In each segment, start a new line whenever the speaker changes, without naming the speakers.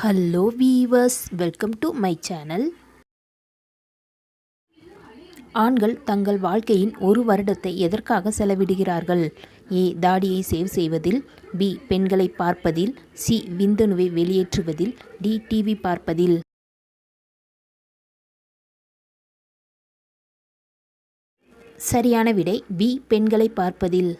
Hello viewers welcome to my channel ஆண்கள் தங்கள் வாழ்க்கையின் ஒரு வருடத்தை எதற்காக செலவிடுகிறார்கள்? ஏ தாடியை சேவ் செய்வதில். பி பெண்களை பார்ப்பதில். சி விந்தணுவை வெளியேற்றுவதில். டி டிவி பார்ப்பதில். சரியான விடை பி பெண்களை பார்ப்பதில்.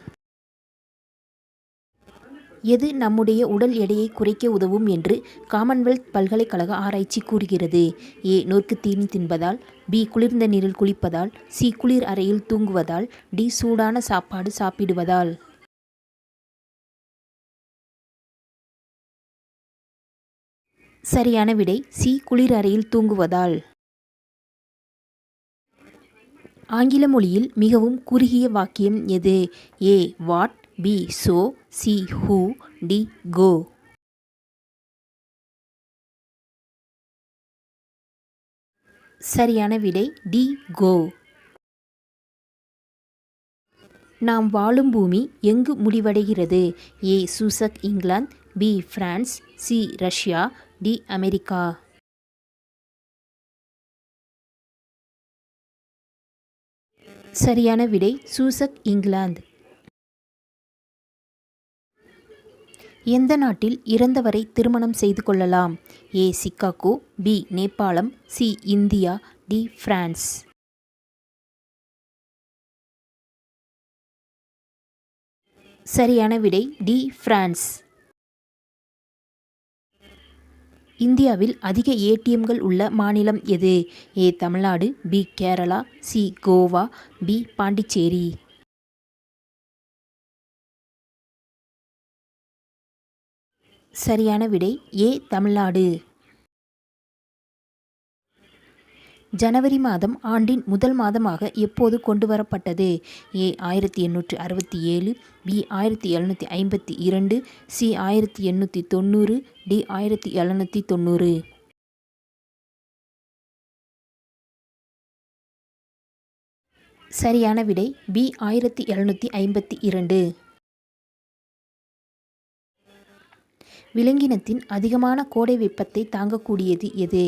எது நம்முடைய உடல் எடையை குறைக்க உதவும் என்று காமன்வெல்த் பல்கலைக்கழக ஆராய்ச்சி கூறுகிறது. ஏ. நொறுக்கு தீனி தின்பதால் பி. குளிர்ந்த நீரில் குளிப்பதால் சி. குளிர் அறையில் தூங்குவதால் டி. சூடான சாப்பாடு சாப்பிடுவதால். சரியான விடை சி. குளிர் அறையில் தூங்குவதால். ஆங்கில மொழியில் மிகவும் குறுகிய வாக்கியம் எது? A. What B so C who D go. சரியான விடை டி கோ. நாம் வாழும் பூமி எங்கு முடிவடைகிறது? A சூசக் England. B France. C Russia. D America. சரியான விடை சூசக் இங்கிலாந்து. எந்த நாட்டில் இறந்தவரை திருமணம் செய்து கொள்ளலாம்? ஏ சிக்காகோ பி நேபாளம் சி இந்தியா டி பிரான்ஸ். சரியான விடை டி பிரான்ஸ். இந்தியாவில் அதிக ஏடிஎம்கள் உள்ள மாநிலம் எது? A Tamil Nadu B Kerala C Goa B Pondicherry. சரியான விடை ஏ தமிழ்நாடு. ஜனவரி மாதம் ஆண்டின் முதல் மாதமாக எப்போது கொண்டு வரப்பட்டது ஏ ஆயிரத்தி எண்ணூற்றி அறுபத்தி ஏழு பி ஆயிரத்தி எழுநூற்றி ஐம்பத்தி இரண்டு சி ஆயிரத்தி எண்ணூற்றி தொண்ணூறு டி ஆயிரத்தி எழுநூற்றி தொண்ணூறு. சரியான விடை பி ஆயிரத்தி எழுநூற்றி ஐம்பத்தி இரண்டு. விலங்கினத்தின் அதிகமான கோடை வெப்பத்தை தாங்கக்கூடியது எது?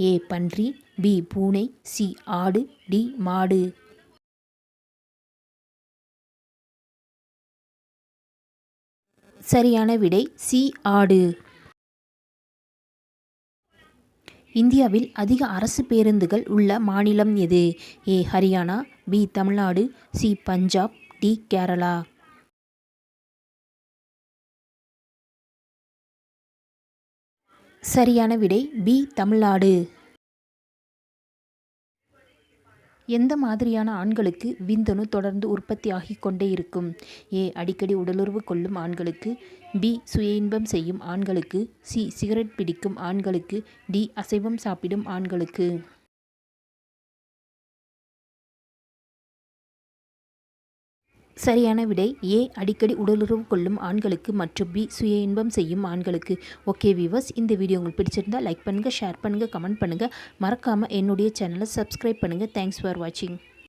ஏ. பன்றி பி. பூனை சி. ஆடு டி. மாடு. சரியான விடை சி. ஆடு. இந்தியாவில் அதிக அரசு பேருந்துகள் உள்ள மாநிலம் எது? A. Haryana B. Tamil Nadu C. Punjab D. Kerala. சரியான விடை பி தமிழ்நாடு. எந்த மாதிரியான ஆண்களுக்கு விந்தணு தொடர்ந்து உற்பத்தி ஆகி கொண்டே இருக்கும்? ஏ அடிக்கடி உடலுறவு கொள்ளும் ஆண்களுக்கு. பி சுய இன்பம் செய்யும் ஆண்களுக்கு. சி சிகரெட் பிடிக்கும் ஆண்களுக்கு. டி அசைவம் சாப்பிடும் ஆண்களுக்கு. சரியான விடை. ஏ அடிக்கடி உடலுறவு கொள்ளும் ஆண்களுக்கு மற்றும் பி சுய இன்பம் செய்யும் ஆண்களுக்கு. ஓகே வியூவர்ஸ் இந்த வீடியோ உங்களுக்கு பிடிச்சிருந்தா லைக் பண்ணுங்கள் ஷேர் பண்ணுங்கள் கமெண்ட் பண்ணுங்கள் மறக்காமல் என்னுடைய சேனலை சப்ஸ்கிரைப் பண்ணுங்கள் தேங்க்ஸ் ஃபார் வாட்சிங்